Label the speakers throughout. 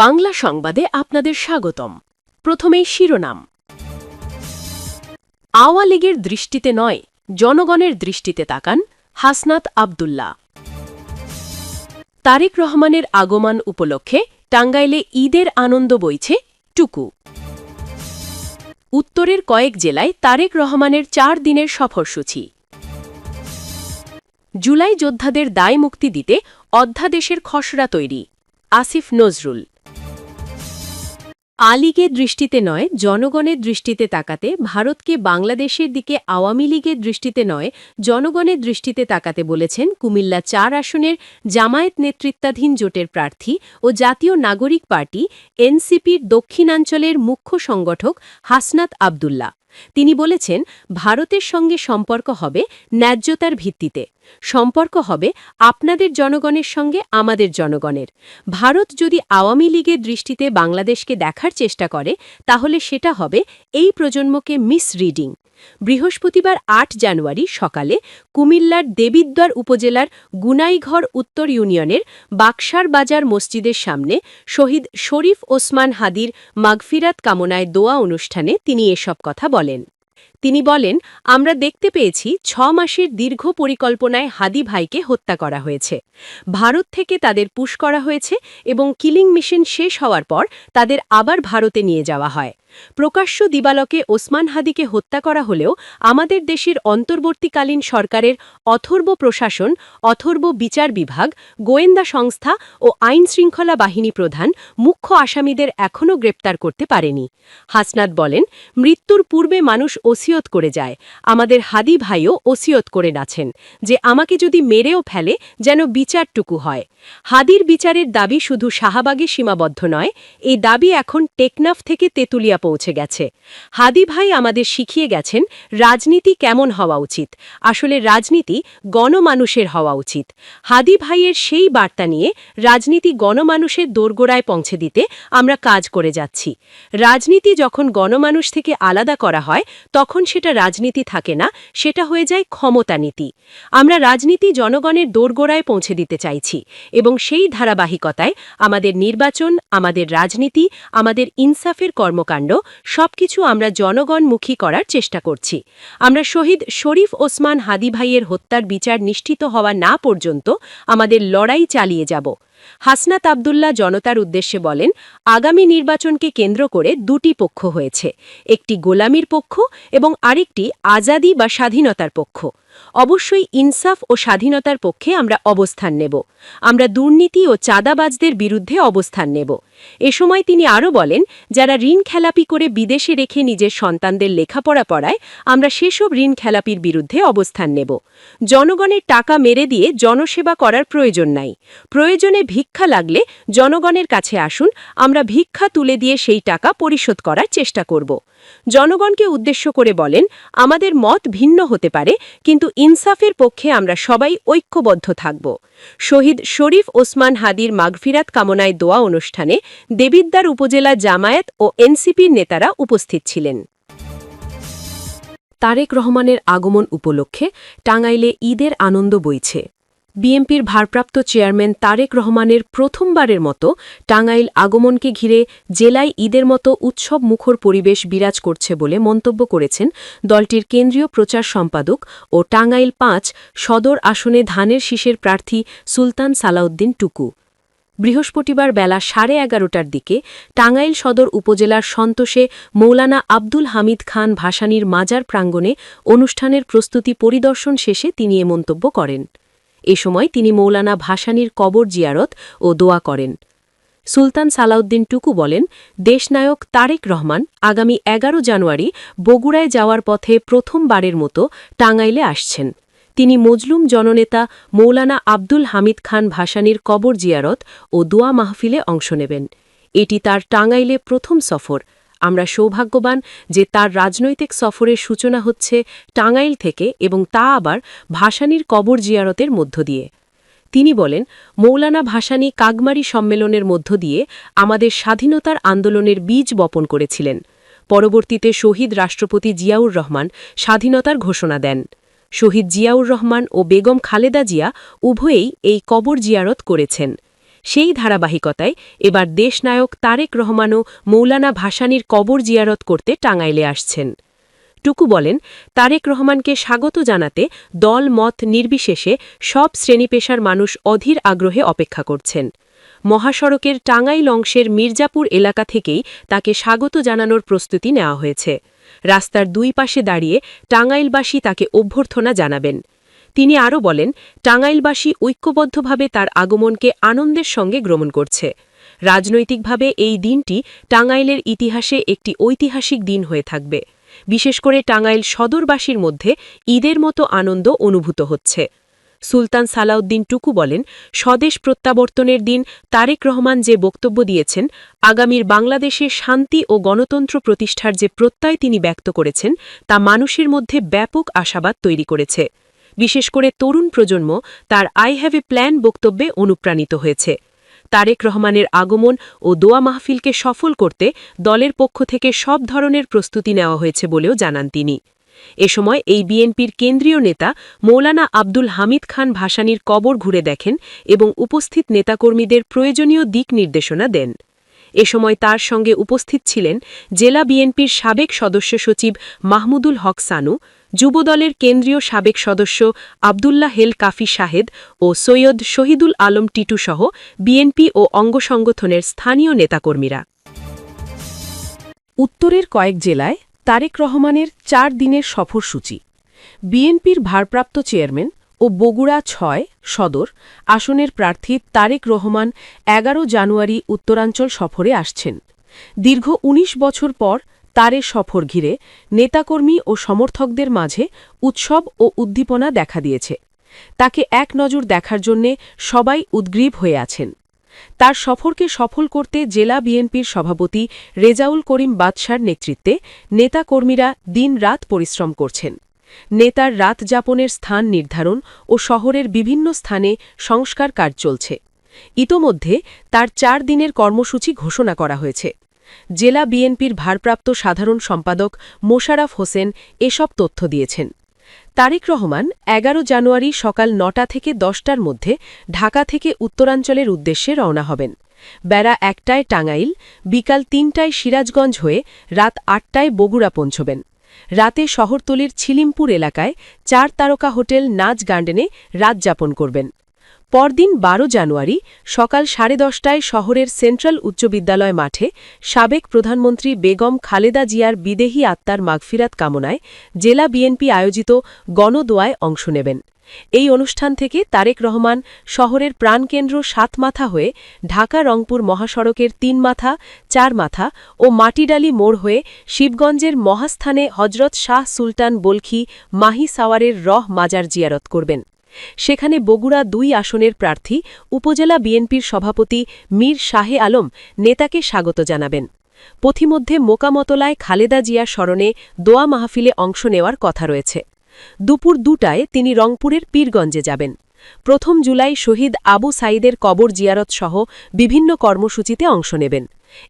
Speaker 1: বাংলা সংবাদে আপনাদের স্বাগতম। প্রথমেই শিরোনাম। আওয়া লীগের দৃষ্টিতে নয়, জনগণের দৃষ্টিতে তাকান হাসনাত আবদুল্লা তারেক রহমানের আগমন উপলক্ষে টাঙ্গাইলে ঈদের আনন্দ বইছে টুকু। উত্তরের কয়েক জেলায় তারেক রহমানের চার দিনের সফরসূচি। জুলাই যোদ্ধাদের দায় মুক্তি দিতে অধ্যাদেশের খসড়া তৈরি, আসিফ নজরুল। আলীগের দৃষ্টিতে নয়, জনগণের দৃষ্টিতে তাকাতে, ভারতকে বাংলাদেশের দিকে আওয়ামী লীগের দৃষ্টিতে নয়, জনগণের দৃষ্টিতে তাকাতে বলেছেন কুমিল্লা চার আসনের জামায়াত নেতৃত্বাধীন জোটের প্রার্থী ও জাতীয় নাগরিক পার্টি এনসিপির দক্ষিণাঞ্চলের মুখ্য সংগঠক হাসনাত আবদুল্লা তিনি বলেছেন, ভারতের সঙ্গে সম্পর্ক হবে ন্যায্যতার ভিত্তিতে। সম্পর্ক হবে আপনাদের জনগণের সঙ্গে আমাদের জনগণের। ভারত যদি আওয়ামী লীগের দৃষ্টিতে বাংলাদেশকে দেখার চেষ্টা করে, তাহলে সেটা হবে এই প্রজন্মকে মিসরিডিং বৃহস্পতিবার আট জানুয়ারি সকালে কুমিল্লার দেবিদ্বার উপজেলার গুনাইঘর উত্তর ইউনিয়নের বাক্সার বাজার মসজিদের সামনে শহীদ শরীফ ওসমান হাদির মাগফিরাত কামনায় দোয়া অনুষ্ঠানে তিনি এসব কথা বলেন। তিনি বলেন, আমরা দেখতে পেয়েছি ছ মাসের দীর্ঘ পরিকল্পনায় হাদি ভাইকে হত্যা করা হয়েছে। ভারত থেকে তাদের পুশ করা হয়েছে এবং কিলিং মিশন শেষ হওয়ার পর তাদের আবার ভারতে নিয়ে যাওয়া হয়। প্রকাশ্য দিবালকে ওসমান হাদিকে হত্যা করা হলেও আমাদের দেশের অন্তর্বর্তীকালীন সরকারের অথর্ব প্রশাসন, অথর্ব বিচার বিভাগ, গোয়েন্দা সংস্থা ও আইন শৃঙ্খলা বাহিনী প্রধান মুখ্য আসামিদের এখনও গ্রেপ্তার করতে পারেনি। হাসনাত বলেন, মৃত্যুর পূর্বে মানুষ ওসিয়ত করে যায়। আমাদের হাদি ভাইও ওসিয়ত করে নাছেন যে আমাকে যদি মেরেও ফেলে, যেন বিচারটুকু হয়। হাদির বিচারের দাবি শুধু শাহবাগে সীমাবদ্ধ নয়, এই দাবি এখন টেকনাফ থেকে তেতুলিয়া পৌঁছে গেছে। হাদি ভাই আমাদের শিখিয়ে গেছেন, রাজনীতি কেমন হওয়া উচিত। আসলে রাজনীতি গণমানুষের হওয়া উচিত। হাদি ভাইয়ের সেই বার্তা নিয়ে রাজনীতি গণমানুষের দোরগোড়ায় পৌঁছে দিতে আমরা কাজ করে যাচ্ছি। রাজনীতি যখন গণমানুষ থেকে আলাদা করা হয়, তখন সেটা রাজনীতি থাকে না, সেটা হয়ে যায় ক্ষমতা নীতি। আমরা রাজনীতি জনগণের দোরগোড়ায় পৌঁছে দিতে চাইছি এবং সেই ধারাবাহিকতায় আমাদের নির্বাচন, আমাদের রাজনীতি, আমাদের ইনসাফের কর্মকাণ্ড, সবকিছু আমরা জনগণমুখী করার চেষ্টা করছি। আমরা শহীদ শরীফ ওসমান হাদি ভাইয়ের হত্যার বিচার নিশ্চিত হওয়া না পর্যন্ত আমাদের লড়াই চালিয়ে যাব। হাসনাত আবদুল্লাহ জনতার উদ্দেশ্যে বলেন, আগামী নির্বাচনকে কেন্দ্র করে দুটি পক্ষ হয়েছে। একটি গোলামির পক্ষ এবং আরেকটি আজাদি বা স্বাধীনতার পক্ষ। অবশ্যই ইনসাফ ও স্বাধীনতার পক্ষে আমরা অবস্থান নেব। আমরা দুর্নীতি ও চাঁদাবাজদের বিরুদ্ধে অবস্থান নেব। এ সময় তিনি আরও বলেন, যারা ঋণ খেলাপি করে বিদেশে রেখে নিজের সন্তানদের লেখাপড়া পড়ায়, আমরা সেসব ঋণ খেলাপির বিরুদ্ধে অবস্থান নেব। জনগণের টাকা মেরে দিয়ে জনসেবা করার প্রয়োজন নাই। প্রয়োজনে ভিক্ষা লাগলে জনগণের কাছে আসুন, আমরা ভিক্ষা তুলে দিয়ে সেই টাকা পরিশোধ করার চেষ্টা করব। জনগণকে উদ্দেশ্য করে বলেন, আমাদের মত ভিন্ন হতে পারে, কিন্তু ইনসাফের পক্ষে আমরা সবাই ঐক্যবদ্ধ থাকব। শহীদ শরীফ ওসমান হাদির মাগফিরাত কামনায় দোয়া অনুষ্ঠানে দেবিদ্দার উপজেলা জামায়াত ও এনসিপির নেতারা উপস্থিত ছিলেন। তারেক রহমানের আগমন উপলক্ষে টাঙ্গাইলে ঈদের আনন্দ বইছে। বিএনপির ভারপ্রাপ্ত চেয়ারম্যান তারেক রহমানের প্রথমবারের মতো টাঙ্গাইল আগমনকে ঘিরে জেলায় ঈদের মতো উৎসব মুখর পরিবেশ বিরাজ করছে বলে মন্তব্য করেছেন দলটির কেন্দ্রীয় প্রচার সম্পাদক ও টাঙ্গাইল পাঁচ সদর আসনে ধানের শীষের প্রার্থী সুলতান সালাউদ্দিন টুকু। বৃহস্পতিবার বেলা সাড়ে এগারোটার দিকে টাঙ্গাইল সদর উপজেলার সন্তোষে মৌলানা আব্দুল হামিদ খান ভাসানীর মাজার প্রাঙ্গণে অনুষ্ঠানের প্রস্তুতি পরিদর্শন শেষে তিনি এ মন্তব্য করেন। এ সময় তিনি মৌলানা ভাসানীর কবর জিয়ারত ও দোয়া করেন। সুলতান সালাউদ্দিন টুকু বলেন, দেশনায়ক তারেক রহমান আগামী এগারো জানুয়ারি বগুড়ায় যাওয়ার পথে প্রথমবারের মতো টাঙ্গাইলে আসছেন। তিনি মজলুম জননেতা মৌলানা আব্দুল হামিদ খান ভাসানীর কবর জিয়ারত ও দোয়া মাহফিলে অংশ নেবেন। এটি তার টাঙ্গাইলে প্রথম সফর। আমরা সৌভাগ্যবান যে তার রাজনৈতিক সফরের সূচনা হচ্ছে টাঙ্গাইল থেকে এবং তা আবার ভাসানীর কবর জিয়ারতের মধ্য দিয়ে। তিনি বলেন, মৌলানা ভাসানী কাগমারি সম্মেলনের মধ্য দিয়ে আমাদের স্বাধীনতার আন্দোলনের বীজ বপন করেছিলেন। পরবর্তীতে শহীদ রাষ্ট্রপতি জিয়াউর রহমান স্বাধীনতার ঘোষণা দেন। শহীদ জিয়াউর রহমান ও বেগম খালেদা জিয়া উভয়েই এই কবর জিয়ারত করেছেন। সেই ধারাবাহিকতায় এবার দেশনায়ক তারেক রহমানও মৌলানা ভাসানীর কবর জিয়ারত করতে টাঙ্গাইলে আসছেন। টুকু বলেন, তারেক রহমানকে স্বাগত জানাতে দল মত নির্বিশেষে সব শ্রেণীপেশার মানুষ অধীর আগ্রহে অপেক্ষা করছেন। মহাসড়কের টাঙ্গাইল অংশের মির্জাপুর এলাকা থেকেই তাকে স্বাগত জানানোর প্রস্তুতি নেওয়া হয়েছে। রাস্তার দুই পাশে দাঁড়িয়ে টাঙ্গাইলবাসী তাকে অভ্যর্থনা জানাবেন। তিনি আরও বলেন, টাঙ্গাইলবাসী ঐক্যবদ্ধভাবে তার আগমনকে আনন্দের সঙ্গে গ্রহণ করছে। রাজনৈতিকভাবে এই দিনটি টাঙ্গাইলের ইতিহাসে একটি ঐতিহাসিক দিন হয়ে থাকবে। বিশেষ করে টাঙ্গাইল সদরবাসীর মধ্যে ঈদের মতো আনন্দ অনুভূত হচ্ছে। সুলতান সালাউদ্দিন টুকু বলেন, স্বদেশ প্রত্যাবর্তনের দিন তারেক রহমান যে বক্তব্য দিয়েছেন, আগামীর বাংলাদেশে শান্তি ও গণতন্ত্র প্রতিষ্ঠার যে প্রত্যয় তিনি ব্যক্ত করেছেন, তা মানুষের মধ্যে ব্যাপক আশাবাদ তৈরি করেছে। বিশেষ করে তরুণ প্রজন্ম তার আই হ্যাভ এ প্ল্যান বক্তব্যে অনুপ্রাণিত হয়েছে। তারেক রহমানের আগমন ও দোয়া মাহফিলকে সফল করতে দলের পক্ষ থেকে সব ধরনের প্রস্তুতি নেওয়া হয়েছে বলেও জানান তিনি। এ সময় এই বিএনপির কেন্দ্রীয় নেতা মৌলানা আব্দুল হামিদ খান ভাসানীর কবর ঘুরে দেখেন এবং উপস্থিত নেতাকর্মীদের প্রয়োজনীয় দিক নির্দেশনা দেন। এ সময় তার সঙ্গে উপস্থিত ছিলেন জেলা বিএনপির সাবেক সদস্য সচিব মাহমুদুল হক সানু যুবদলের কেন্দ্রীয় সাবেক সদস্য আবদুল্লাহ হেল কাফি শাহেদ ও সৈয়দ শহীদুল আলম টিটু সহ বিএনপি ও অঙ্গসংগঠনের স্থানীয় নেতাকর্মীরা। উত্তরের কয়েক জেলায় তারেক রহমানের চার দিনের সফরসূচি বিএনপির ভারপ্রাপ্ত চেয়ারম্যান ও বগুড়া ছয় সদর আসনের প্রার্থী তারেক রহমান এগারো জানুয়ারি উত্তরাঞ্চল সফরে আসছেন। দীর্ঘ ১৯ বছর পর তারে সফর ঘিরে নেতাকর্মী ও সমর্থকদের মাঝে উৎসব ও উদ্দীপনা দেখা দিয়েছে। তাকে এক নজর দেখার জন্যে সবাই উদ্গ্রীব হয়ে আছেন। তার সফরকে সফল করতে জেলা বিএনপির সভাপতি রেজাউল করিম বাদশার নেতৃত্বে নেতাকর্মীরা দিন রাত পরিশ্রম করছেন। নেতার রাত যাপনের স্থান নির্ধারণ ও শহরের বিভিন্ন স্থানে সংস্কার কাজ চলছে। ইতোমধ্যে তার চার দিনের কর্মসূচি ঘোষণা করা হয়েছে। জেলা বিএনপির ভারপ্রাপ্ত সাধারণ সম্পাদক মোশারাফ হোসেন এসব তথ্য দিয়েছেন। তারেক রহমান এগারো জানুয়ারি সকাল নটা থেকে দশটার মধ্যে ঢাকা থেকে উত্তরাঞ্চলের উদ্দেশ্যে রওনা হবেন। বেড়া একটায় টাঙ্গাইল, বিকাল তিনটায় সিরাজগঞ্জ হয়ে রাত আটটায় বগুড়া পৌঁছবেন। রাতে শহরতলির ছিলিমপুর এলাকায় চার তারকা হোটেল নাচ গার্ডেনে রাত যাপন করবেন। পরদিন বারো জানুয়ারি সকাল সাড়ে দশটায় শহরের সেন্ট্রাল উচ্চ বিদ্যালয় মাঠে সাবেক প্রধানমন্ত্রী বেগম খালেদা জিয়ার বিদেহী আত্মার মাগফিরাত কামনায় জেলা বিএনপি আয়োজিত গণদোয়ায় অংশ নেবেন। এই অনুষ্ঠান থেকে তারেক রহমান শহরের প্রাণকেন্দ্র সাতমাথা হয়ে ঢাকা রংপুর মহাসড়কের তিন মাথা চার মাথা ও মাটিডালি মোড় হয়ে শিবগঞ্জের মহাস্থানে হজরত শাহ সুলতান বলখি মাহি সাওয়ারের রহ মাজার জিয়ারত করবেন। সেখানে বগুড়া দুই আসনের প্রার্থী, উপজেলা বিএনপির সভাপতি মীর শাহে আলম নেতাকে স্বাগত জানাবেন। পথিমধ্যে মোকামতলায় খালেদা জিয়ার স্মরণে দোয়া মাহফিলে অংশ নেওয়ার কথা রয়েছে। দুপুর দুটায় তিনি রংপুরের পীরগঞ্জে যাবেন। প্রথম জুলাই শহীদ আবু সাইদের কবর জিয়ারত সহ বিভিন্ন কর্মসূচিতে অংশ নেবেন।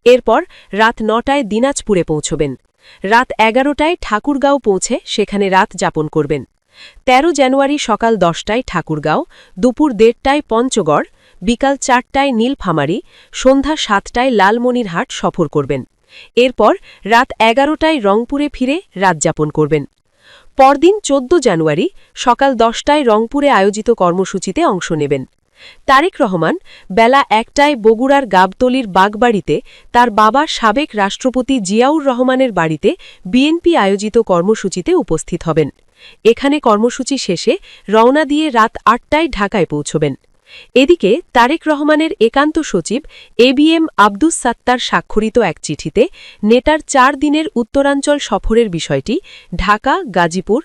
Speaker 1: এরপর রাত নটায় দিনাজপুরে পৌঁছবেন। রাত এগারোটায় ঠাকুরগাঁও পৌঁছে সেখানে রাত যাপন করবেন। ১৩ জানুয়ারি সকাল দশটায় ঠাকুরগাঁও, দুপুর দেড়টায় পঞ্চগড়, বিকাল চারটায় নীলফামারি, সন্ধ্যা সাতটায় লালমনিরহাট সফর করবেন। এরপর রাত এগারোটায় রংপুরে ফিরে রাত যাপন করবেন। পরদিন ১৪ জানুয়ারি সকাল দশটায় রংপুরে আয়োজিত কর্মসূচিতে অংশ নেবেন। তারেক রহমান বেলা একটায় বগুড়ার গাবতলির বাগবাড়িতে তার বাবা সাবেক রাষ্ট্রপতি জিয়াউর রহমানের বাড়িতে বিএনপি আয়োজিত কর্মসূচিতে উপস্থিত হবেন। এখানে কর্মসূচি শেষে রওনা দিয়ে রাত আটটায় ঢাকায় পৌঁছবেন। এদিকে তারেক রহমানের একান্ত সচিব A B M Abdus Sattar স্বাক্ষরিত এক চিঠিতে নেটার চার দিনের উত্তরাঞ্চল সফরের বিষয়টি ঢাকা, গাজীপুর